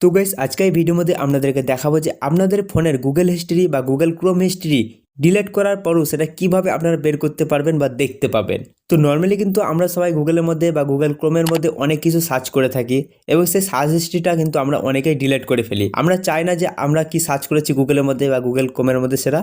তো গাইস আজকে এই ভিডিওর মধ্যে আপনাদেরকে দেখাবো যে আপনাদের ফোনের গুগল হিস্ট্রি বা গুগল ক্রোম হিস্ট্রি ডিলেট করার পরও সেটা কীভাবে আপনারা বের করতে পারবেন বা দেখতে পাবেন। তো নর্মালি কিন্তু আমরা সবাই গুগলের মধ্যে বা গুগল ক্রোমের মধ্যে অনেক কিছু সার্চ করে থাকি এবং সেই সার্চ হিস্ট্রিটা কিন্তু আমরা অনেকেই ডিলেট করে ফেলি। আমরা চাই না যে আমরা কি সার্চ করেছি গুগলের মধ্যে বা গুগল ক্রোমের মধ্যে সেটা।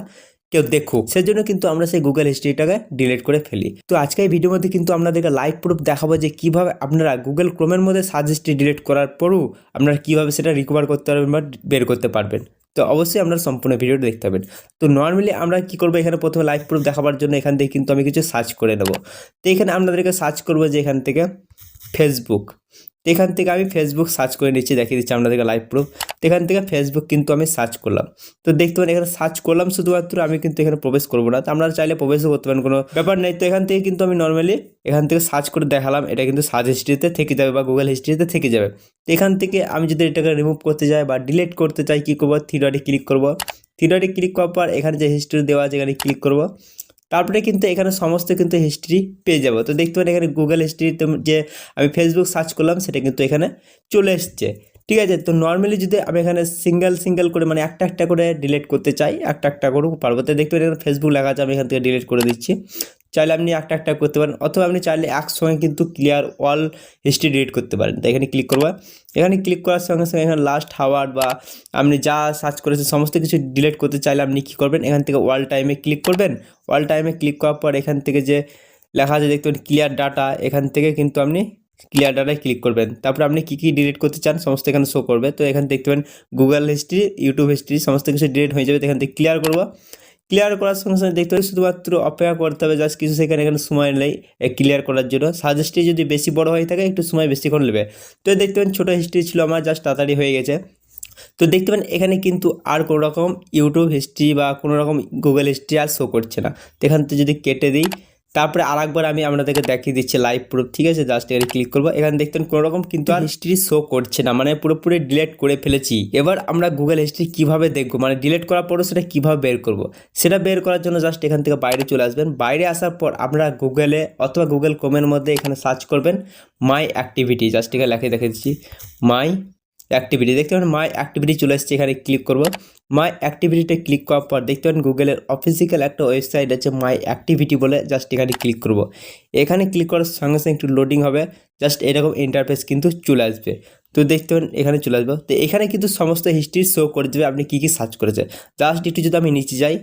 কেউ দেখুক। সেজন্য কিন্তু আমরা সেই গুগল হিস্ট্রিটাকে ডিলিট করে ফেলি। তো আজকে এই ভিডিওর মধ্যে কিন্তু আপনাদেরকে লাইভ প্রুফ দেখাবো যে কীভাবে আপনারা গুগল ক্রোমের মধ্যে সার্চ হিস্ট্রি ডিলিট করার পরও আপনারা কীভাবে সেটা রিকভার করতে পারবেন বা বের করতে পারবেন। তো অবশ্যই আপনারা সম্পূর্ণ ভিডিওটা দেখতে পাবেন। তো নর্মালি আমরা কি করব এখানে প্রথমে লাইভ প্রুফ দেখাবার জন্য এখান থেকে কিন্তু আমি কিছু সার্চ করে নেব। তো এখানে আপনাদেরকে সার্চ করব যে এখান থেকে ফেসবুক এখান থেকে আমি ফেসবুক সার্চ করে নিচ্ছি, দেখিয়ে দিচ্ছি আপনাদেরকে লাইভ প্রুফ তো এখান থেকে ফেসবুক কিন্তু আমি সার্চ করলাম। তো দেখতে পারেন এখানে সার্চ করলাম, শুধুমাত্র আমি কিন্তু এখানে প্রবেশ করব না। তো আপনারা চাইলে প্রবেশও করতে পারেন, কোনো ব্যাপার নেই। তো এখান থেকে কিন্তু আমি নর্মালি এখান থেকে সার্চ করে দেখালাম, এটা কিন্তু সার্চ হিস্ট্রিতে থেকে যাবে বা গুগল হিস্ট্রিতে থেকে যাবে। তো এখান থেকে আমি যদি এটাকে রিমুভ করতে যাই বা ডিলিট করতে চাই, কী করব? থ্রি ডটে ক্লিক করব। থ্রি ডটে ক্লিক করার পর এখানে যে হিস্ট্রি দেওয়া আছে, এখানে ক্লিক করব। তারপরে কিন্তু এখানে সমস্ত কিন্তু হিস্ট্রি পেয়ে যাব। তো দেখতে পারেন এখানে গুগল হিস্ট্রি যে আমি ফেসবুক সার্চ করলাম, সেটা কিন্তু এখানে চলে এসছে। ঠিক আছে? তো নর্মালি যদি আমি এখানে সিঙ্গেল সিঙ্গেল করে মানে একটা একটা করে ডিলিট করতে চাই, একটা একটা করে পারব। তো দেখতে পারেন এখানে ফেসবুক লেখা আছে, আমি এখান থেকে ডিলিট করে দিচ্ছি। চাইলে আপনি একটা একটা করতে পারেন, অথবা আপনি চাইলে একসঙ্গে কিন্তু ক্লিয়ার অল হিস্ট্রি ডিলিট করতে পারেন। তো এখানে ক্লিক করব। এখানে ক্লিক করার সঙ্গে সঙ্গে এখানে লাস্ট হাওয়ার বা আপনি যা সার্চ করেছেন, সমস্ত কিছু ডিলিট করতে চাইলে আপনি কী করবেন? এখান থেকে অল টাইমে ক্লিক করবেন। অল টাইমে ক্লিক করার পর এখান থেকে যে লেখা আছে, দেখতে পাবেন ক্লিয়ার ডাটা এখান থেকে কিন্তু আপনি ক্লিয়ার ডাটায় ক্লিক করবেন। তারপর আপনি কী কী ডিলিট করতে চান, সমস্ত এখানে শো করবে। তো এখানে দেখতে পাবেন গুগল হিস্ট্রি ইউটিউব হিস্ট্রি সমস্ত কিছু ডিলিট হয়ে যাবে। তো এখান থেকে ক্লিয়ার করব। ক্লিয়ার করার সঙ্গে সঙ্গে দেখতে হবে শুধুমাত্র অপেক্ষা করতে হবে জাস্ট কিছু সেখানে এখানে সময় নেই ক্লিয়ার করার জন্য। সাজেস্টটি যদি বেশি বড় হয়ে থাকে, একটু সময় বেশিক্ষণ নেবে। তো দেখতে পাবেন ছোটো হিস্ট্রি ছিল আমার জাস্ট তাড়াতাড়ি হয়ে গেছে। তো দেখতে পান এখানে কিন্তু আর কোনো রকম ইউটিউব হিস্ট্রি বা কোনো রকম গুগল হিস্ট্রি আর শো করছে না। তো এখান থেকে যদি কেটে দিই তারপরে আরেকবার আমি আপনাদেরকে দেখিয়ে দিচ্ছি লাইভ প্রুফ ঠিক আছে? জাস্ট এখানে ক্লিক করব। এখানে দেখতেন কোনো রকম কিন্তু আর হিস্ট্রি শো করছে না মানে পুরোপুরি ডিলেট করে ফেলেছি। এবার আমরা গুগল হিস্ট্রি কীভাবে দেখব? মানে ডিলেট করার পরও সেটা কীভাবে বের করব? সেটা বের করার জন্য জাস্ট এখান থেকে বাইরে চলে আসবেন। বাইরে আসার পর আমরা গুগলে অথবা গুগল ক্রোমের মধ্যে এখানে সার্চ করবেন মাই অ্যাক্টিভিটি জাস্ট এখানে লেখে দেখে দিচ্ছি। মাই অ্যাক্টিভিটি দেখতে পাবেন মাই অ্যাক্টিভিটি চলে এসছে, এখানে ক্লিক করব। মাই অ্যাক্টিভিটিতে ক্লিক করার পর দেখতে পাবেন গুগলের অফিসিক্যাল একটা ওয়েবসাইট আছে মাই অ্যাক্টিভিটি বলে জাস্ট এখানে ক্লিক করব। এখানে ক্লিক করার সঙ্গে সঙ্গে একটু লোডিং হবে জাস্ট এরকম ইন্টারফেস কিন্তু চলে আসবে। তো দেখতে পাবেন এখানে চলে আসবে। তো এখানে কিন্তু সমস্ত হিস্ট্রি শো করে দেবে, আপনি কী কী সার্চ করেছে জাস্ট একটু যদি আমি নিচে যাই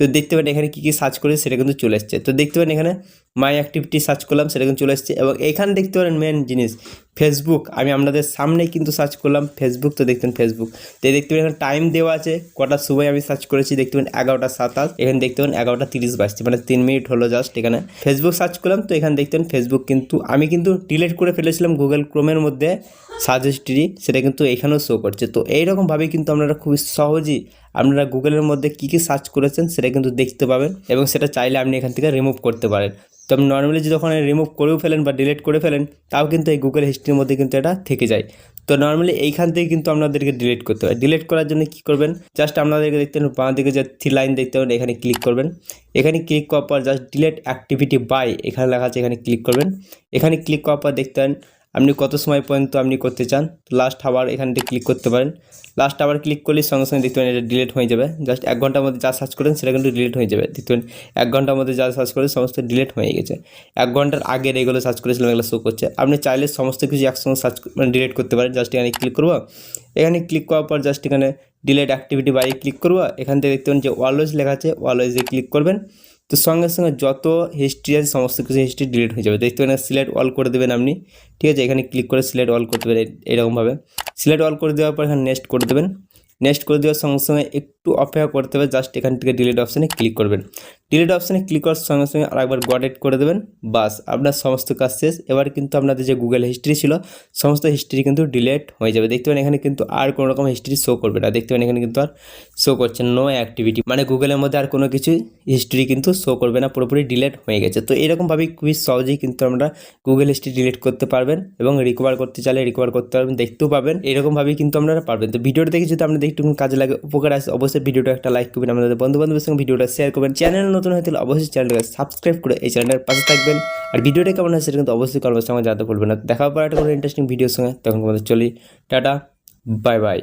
তো দেখতে পাবেন এখানে কী কী সার্চ করে সেটা কিন্তু চলে এসছে তো দেখতে পাবেন এখানে মাই অ্যাক্টিভিটি সার্চ করলাম, সেটা কিন্তু চলে এসছে এবং এখানে দেখতে পারেন মেন জিনিস ফেসবুক আমি আপনাদের সামনে কিন্তু সার্চ করলাম ফেসবুক তো দেখতেন ফেসবুক তো দেখতে পাবেন এখানে টাইম দেওয়া আছে কটার সময় আমি সার্চ করেছি, দেখতে পাবেন এগারোটা সাতাশ, এখানে দেখতে পাবেন এগারোটা তিরিশ বাজছে মানে তিন মিনিট হলো জাস্ট এখানে। ফেসবুক সার্চ করলাম, তো এখানে দেখতেন ফেসবুক কিন্তু, আমি কিন্তু ডিলিট করে ফেলেছিলাম গুগল ক্রোমের মধ্যে সার্চ হিস্ট্রি সেটা কিন্তু এখানেও শো করছে। তো এইরকমভাবেই কিন্তু আপনারা খুবই সহজেই আপনারা গুগলের মধ্যে কী কী সার্চ করেছেন সেটা কিন্তু দেখতে পাবেন এবং সেটা চাইলে আপনি এখান থেকে রিমুভ করতে পারেন। তো আপনি নর্মালি যদি ওখানে রিমুভ করেও ফেলেন বা ডিলিট করে ফেলেন, তাও কিন্তু এই গুগল হিস্ট্রির মধ্যে কিন্তু এটা থেকে যায়। তো নর্মালি এইখান থেকে কিন্তু আপনাদেরকে ডিলিট করতে হবে। ডিলিট করার জন্য কী করবেন? জাস্ট আপনাদেরকে দেখতে পাবেন, বাঁ দিকে যে থ্রি লাইন দেখতে পাবেন, এখানে ক্লিক করবেন। এখানে ক্লিক করার পর জাস্ট ডিলেট অ্যাক্টিভিটি বাই এখানে লেখা আছে, এখানে ক্লিক করবেন। এখানে ক্লিক করার পর দেখতে পারেন আপনি কত সময় পর্যন্ত আপনি করতে চান লাস্ট আবার এখানটি ক্লিক করতে পারেন। লাস্ট আবার ক্লিক করলে সঙ্গে সঙ্গে দেখতে পারেন এটা ডিলিট হয়ে যাবে। জাস্ট এক ঘণ্টার মধ্যে যা সার্চ করেন সেটা কিন্তু ডিলিট হয়ে যাবে। দেখতে পারেন, এক ঘণ্টার মধ্যে যা সার্চ করেন সমস্ত ডিলিট হয়ে গেছে। এক ঘণ্টার আগের এগুলো সার্চ করেছিলাম, এগুলো শো করছে। আপনি চাইলে সমস্ত কিছু একসঙ্গে সার্চ মানে ডিলিট করতে পারেন। জাস্ট এখানে ক্লিক করব। এখানে ক্লিক করার পর জাস্ট এখানে ডিলেট অ্যাক্টিভিটি বাই ক্লিক করব। এখান থেকে দেখতে পারেন যে অলওয়েজ লেখা আছে অলওয়েজে ক্লিক করবেন। তো সঙ্গে সঙ্গে যত হিস্ট্রি আছে, সমস্ত কিছু হিস্ট্রি ডিলিট হয়ে যাবে। দেখতে পাবেন সিলেক্ট অল করে দেবেন আপনি। ঠিক আছে, এখানে ক্লিক করে সিলেক্ট অল করতে দেবেন এরকমভাবে। সিলেক্ট অল করে দেওয়ার পর এখানে নেক্সট করে দেবেন। নেক্সট করে দেওয়ার সঙ্গে সঙ্গে একটু অপেক্ষা করতে হবে জাস্ট এখান থেকে ডিলিট অপশানে ক্লিক করবেন। ডিলিট অপশানে ক্লিক করার সঙ্গে সঙ্গে আরেকবার গডেট করে দেবেন, বাস, আপনার সমস্ত কাজ শেষ। এবার কিন্তু আপনাদের যে গুগল হিস্ট্রি ছিল, সমস্ত হিস্ট্রি কিন্তু ডিলিট হয়ে যাবে। দেখতে পাবেন এখানে কিন্তু আর কোনো রকম হিস্ট্রি শো করবে না। দেখতে পাবেন এখানে কিন্তু আর শো করছে নো অ্যাক্টিভিটি মানে গুগলের মধ্যে আর কোনো কিছু হিস্ট্রি কিন্তু শো করবে না, পুরোপুরি ডিলিট হয়ে গেছে। তো এরকমভাবেই খুবই সহজেই কিন্তু আমরা গুগল হিস্ট্রি ডিলিট করতে পারবেন এবং রিকভার করতে চাইলে রিকভার করতে পারবেন, দেখতেও পাবেন। এরকমভাবেই কিন্তু আপনারা পারবেন। তো ভিডিওটা দেখে যদি আপনাদের একটু কাজে লাগে, উপকার আসে, অবশ্যই ভিডিওটা একটা লাইক করবেন। আমাদের বন্ধু বান্ধবের সঙ্গে ভিডিওটা শেয়ার করবেন। চ্যানেল নতুন হয়ে অবশ্যই চ্যানেলটাকে সাবস্ক্রাইব করে এই চ্যানেলের পাশে থাকবেন। আর ভিডিওটা কেমন হয় সেটা কিন্তু অবশ্যই কমেন্ট সঙ্গে জানতে ভুলবেন না। দেখা পাওয়া একটা কোনো ইন্টারেস্টিং ভিডিওর সঙ্গে। তখন আমাদের চলি। Tata bye bye